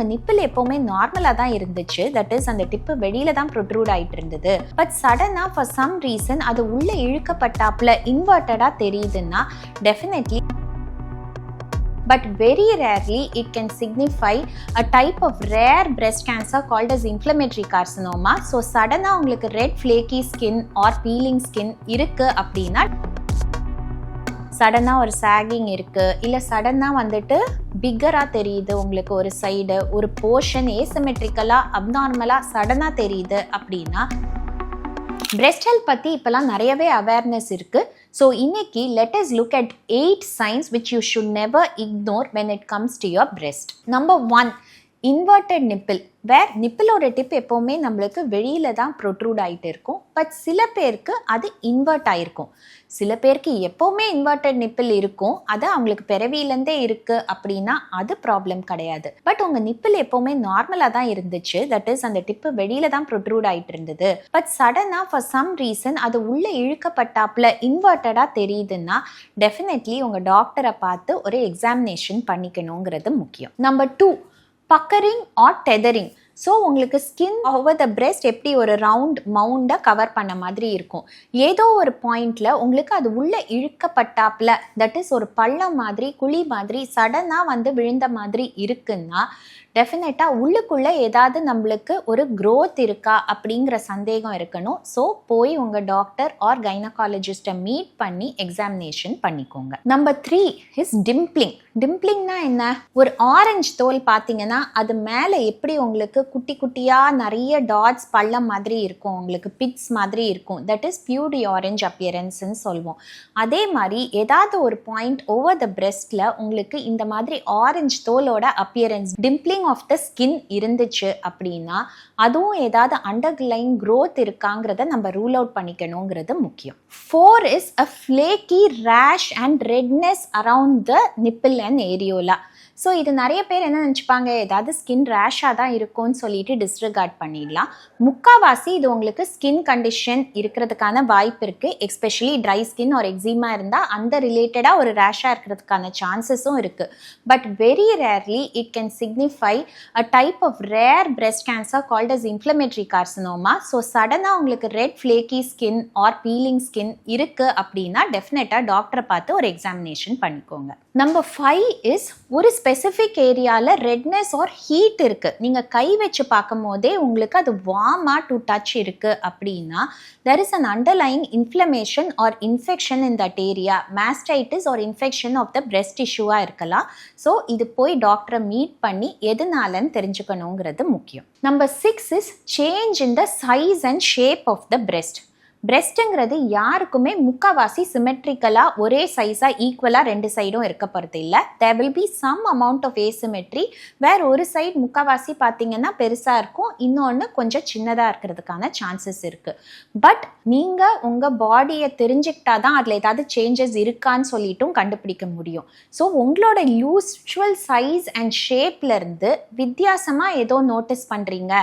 அவங்க நிப்பில் எப்போவுமே நார்மலாக தான் இருந்துச்சு. தட் இஸ் அந்த டிப்பு வெளியில தான் ப்ரொட்ரூட் ஆயிட்டு இருந்தது. பட் சடனாக ஃபார் சம் ரீசன் அது உள்ளே இழுக்கப்பட்டாப்புல இன்வெர்ட்டடாக தெரியுதுன்னா definitely but very rarely it can signify a type of rare breast cancer called as inflammatory carcinoma so சடனாக உங்களுக்கு red flaky skin or peeling skin இருக்கு அப்படின்னா சடனாக ஒரு சாகிங் இருக்குது இல்லை சடனாக வந்துட்டு பிக்கராக தெரியுது உங்களுக்கு ஒரு சைடு ஒரு போர்ஷன் ஏசமெட்ரிக்கலாக அப்நார்மலாக சடனாக தெரியுது அப்படின்னா பிரெஸ்ட் ஹெல்த் பற்றி இப்போலாம் நிறையவே அவேர்னஸ் இருக்குது ஸோ இன்னைக்கு let's look at eight signs which you should never ignore when it comes to your breast number one inverted nipple where நிப்பிளோட டிப் எப்போவுமே நம்மளுக்கு வெளியில தான் ப்ரொட்ரூட் ஆகிட்டு இருக்கும். பட் சில பேருக்கு அது இன்வெர்ட் ஆயிருக்கும். சில பேருக்கு எப்போவுமே இன்வெர்டட் நிப்பிள் இருக்கும். அது அவங்களுக்கு பிறவியிலேருந்தே இருக்கு அப்படின்னா அது ப்ராப்ளம் கிடையாது. பட் உங்கள் நிப்பிள் எப்போவுமே நார்மலாக தான் இருந்துச்சு. தட் இஸ் அந்த டிப்பு வெளியில தான் ப்ரொட்ரூட் ஆகிட்டு இருந்தது. பட் சடனாக ஃபார் சம் ரீசன் அது உள்ள இழுக்கப்பட்டாப்புல இன்வெர்ட்டடாக தெரியுதுன்னா டெஃபினெட்லி உங்கள் டாக்டரை பார்த்து ஒரு எக்ஸாமினேஷன் பண்ணிக்கணுங்கிறது முக்கியம். Number two puckering or tethering so உங்களுக்கு ஸ்கின் ஓவர் த பிரெஸ்ட் எப்படி ஒரு ரவுண்ட் மவுண்டை கவர் பண்ண மாதிரி இருக்கும்? ஏதோ ஒரு பாயிண்டில் உங்களுக்கு அது உள்ளே இழுக்கப்பட்டாப்பில் தட் இஸ் ஒரு பள்ளம் மாதிரி குழி மாதிரி சடனாக வந்து விழுந்த மாதிரி இருக்குன்னா டெஃபினட்டாக உள்ளுக்குள்ளே ஏதாவது நம்மளுக்கு ஒரு க்ரோத் இருக்கா அப்படிங்கிற சந்தேகம் இருக்கணும். ஸோ போய் உங்கள் டாக்டர் ஆர் கைனகாலஜிஸ்ட்டை மீட் பண்ணி எக்ஸாமினேஷன் பண்ணிக்கோங்க. நம்பர் த்ரீ இஸ் டிம்ப்ளிங் டிம்ப்ளிங்னா என்ன? ஒரு ஆரஞ்சு தோல் பார்த்தீங்கன்னா அது மேலே எப்படி உங்களுக்கு குட்டி குட்டியாக நிறைய டாட்ஸ் பள்ளம் மாதிரி இருக்கும் உங்களுக்கு பிட்ஸ் மாதிரி இருக்கும். தட் இஸ் பியூரி ஆரஞ்ச் அப்பியரன்ஸ்ன்னு சொல்லுவோம் அதே மாதிரி ஏதாவது ஒரு பாயிண்ட் ஓவர் த பிரெஸ்டில் உங்களுக்கு இந்த மாதிரி ஆரஞ்சு தோலோட appearance dimpling of the skin இருந்துச்சு அப்படின்னா அதுவும் ஏதாவது அண்டர்லைன் க்ரோத் இருக்காங்கிறத நம்ம ரூல் அவுட் பண்ணிக்கணுங்கிறது முக்கியம். For is a flaky rash and redness around the nipple and areola so இது நிறைய பேர் என்ன நினச்சிப்பாங்க? ஏதாவது ஸ்கின் ரேஷாக தான் இருக்கும்னு சொல்லிட்டு டிஸ்ரிகார்ட் பண்ணிடலாம். முக்காவாசி இது உங்களுக்கு ஸ்கின் கண்டிஷன் இருக்கிறதுக்கான வாய்ப்பு இருக்குது எஸ்பெஷலி ட்ரை ஸ்கின் ஒரு எக்ஸிமா இருந்தால் அந்த ரிலேட்டடாக ஒரு ரேஷாக இருக்கிறதுக்கான சான்சஸும் இருக்குது but very rarely it can signify a type of rare breast cancer called as inflammatory carcinoma so சடனாக உங்களுக்கு red flaky skin or peeling skin இருக்குது அப்படின்னா டெஃபினட்டாக டாக்டரை பார்த்து ஒரு எக்ஸாமினேஷன் பண்ணிக்கோங்க. நம்பர் ஃபைவ் இஸ் ஒரு ஸ்பெசிஃபிக் ஏரியாவில் ரெட்னஸ் ஆர் ஹீட் இருக்குது நீங்கள் கை வச்சு பார்க்கும் போதே உங்களுக்கு அது வார்மாக டு டச் இருக்குது அப்படின்னா there is an underlying inflammation or infection in that area mastitis or infection of the breast இஷ்யூவாக இருக்கலாம். ஸோ இது போய் டாக்டரை மீட் பண்ணி எதனாலன்னு தெரிஞ்சுக்கணுங்கிறது முக்கியம். Number six is change in the size and shape of the breast பிரெஸ்ட்டுங்கிறது யாருக்குமே முக்காவாசி சிமெட்ரிக்கலாக ஒரே சைஸாக ஈக்குவலாக ரெண்டு சைடும் இருக்க போகிறது இல்லை there will be some amount of asymmetry வேற ஒரு சைடு முக்காவாசி பார்த்தீங்கன்னா பெருசாக இருக்கும். இன்னொன்று கொஞ்சம் சின்னதாக இருக்கிறதுக்கான சான்சஸ் இருக்குது பட் நீங்கள் உங்கள் பாடியை தெரிஞ்சுக்கிட்டா தான் அதில் ஏதாவது சேஞ்சஸ் இருக்கான்னு சொல்லிட்டும் கண்டுபிடிக்க முடியும். ஸோ உங்களோட யூஸ்வல் சைஸ் அண்ட் ஷேப்லேருந்து வித்தியாசமாக ஏதோ நோட்டீஸ் பண்ணுறீங்க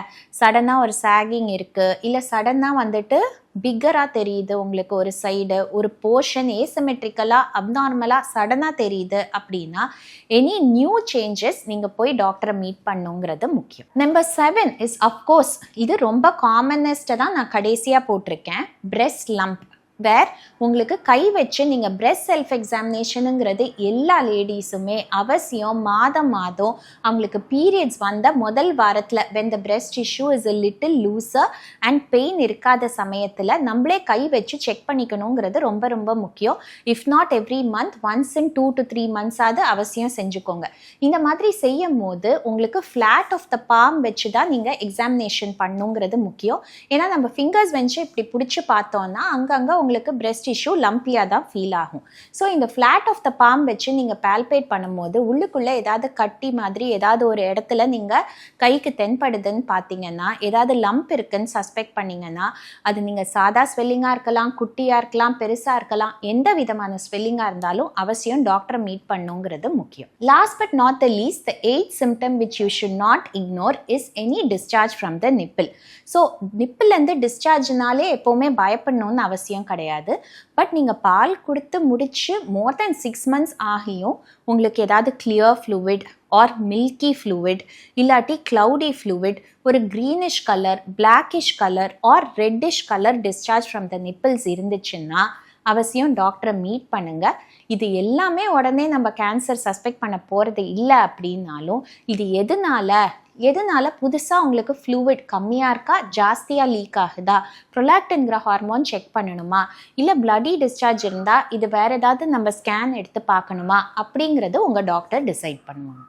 சடனாக ஒரு சாகிங் இருக்குது இல்லை சடனாக வந்துட்டு பிக்கராக தெரியுது உங்களுக்கு ஒரு சைடு ஒரு போர்ஷன் ஏசமெட்ரிக்கலாக அப்நார்மலாக சடனாக தெரியுது அப்படின்னா எனி நியூ சேஞ்சஸ் நீங்கள் போய் டாக்டரை மீட் பண்ணுங்கிறது முக்கியம். நம்பர் செவன் இஸ் அஃப்கோர்ஸ் இது ரொம்ப காமனஸ்ட்டை தான் நான் கடைசியாக போட்டிருக்கேன் பிரெஸ்ட் லம்ப் வேர் உங்களுக்கு கை வச்சு நீங்கள் பிரெஸ்ட் செல்ஃப் எக்ஸாமினேஷனுங்கிறது எல்லா லேடிஸுமே அவசியம் மாதம் மாதம் அவங்களுக்கு பீரியட்ஸ் வந்த முதல் வாரத்தில் when the breast tissue is a little looser and pain இருக்காத சமயத்தில் நம்மளே கை வச்சு செக் பண்ணிக்கணுங்கிறது ரொம்ப ரொம்ப முக்கியம். If not every month once in two to three மந்த்ஸாவது அவசியம் செஞ்சுக்கோங்க. இந்த மாதிரி செய்யும் போது உங்களுக்கு ஃப்ளாட் ஆஃப் த பாம் வச்சு தான் நீங்கள் எக்ஸாமினேஷன் பண்ணுங்கிறது முக்கியம். ஏன்னா நம்ம ஃபிங்கர்ஸ் வச்சு இப்படி பிடிச்சி பார்த்தோன்னா அங்கங்கே உங்களுக்கு பிரெஸ்ட் இஷ்யூ லம்பியாக தான் ஃபீல் ஆகும். ஸோ இந்த ஃப்ளாட் ஆஃப் த பாம் வச்சு நீங்கள் பால்பேட் பண்ணும்போது உள்ளுக்குள்ளே ஏதாவது கட்டி மாதிரி ஏதாவது ஒரு இடத்துல நீங்கள் கைக்கு தென்படுதுன்னு பார்த்தீங்கன்னா ஏதாவது லம்ப் இருக்குன்னு சஸ்பெக்ட் பண்ணீங்கன்னா அது நீங்கள் சாதா ஸ்வெல்லிங்காக இருக்கலாம் குட்டியாக இருக்கலாம் பெருசாக இருக்கலாம் எந்த விதமான ஸ்வெல்லிங்காக இருந்தாலும் அவசியம் டாக்டரை மீட் பண்ணுங்கிறது முக்கியம். Last but not the least the eight symptom which you should not ignore is any discharge from the nipple so நிப்பிள்லேருந்து டிஸ்சார்ஜ்னாலே எப்போவுமே பயப்படணும்னு அவசியம் கிடையாது. கிடையாது. பட் நீங்கள் பால் கொடுத்து முடிச்சு மோர் தேன் சிக்ஸ் மந்த்ஸ் ஆகியும் உங்களுக்கு ஏதாவது clear fluid or milky fluid இல்லாட்டி க்ளவுடி ஃப்ளூவிட் ஒரு greenish colour blackish colour or reddish colour discharge from the nipples இருந்துச்சுன்னா அவசியம் டாக்டரை மீட் பண்ணுங்க. இது எல்லாமே உடனே நம்ம கேன்சர் சஸ்பெக்ட் பண்ண போகிறது இல்லை அப்படின்னாலும் இது எதனால? எதனால புதுசாக உங்களுக்கு ஃப்ளூவிட் கம்மியாக இருக்கா? ஜாஸ்தியாக லீக் ஆகுதா? ப்ரொலாக்டின்கிற ஹார்மோன் செக் பண்ணணுமா? இல்லை பிளடி டிஸ்சார்ஜ் இருந்தால் இது வேறு ஏதாவது நம்ம ஸ்கேன் எடுத்து பார்க்கணுமா? அப்படிங்கிறது உங்கள் டாக்டர் டிசைட் பண்ணுவாங்க.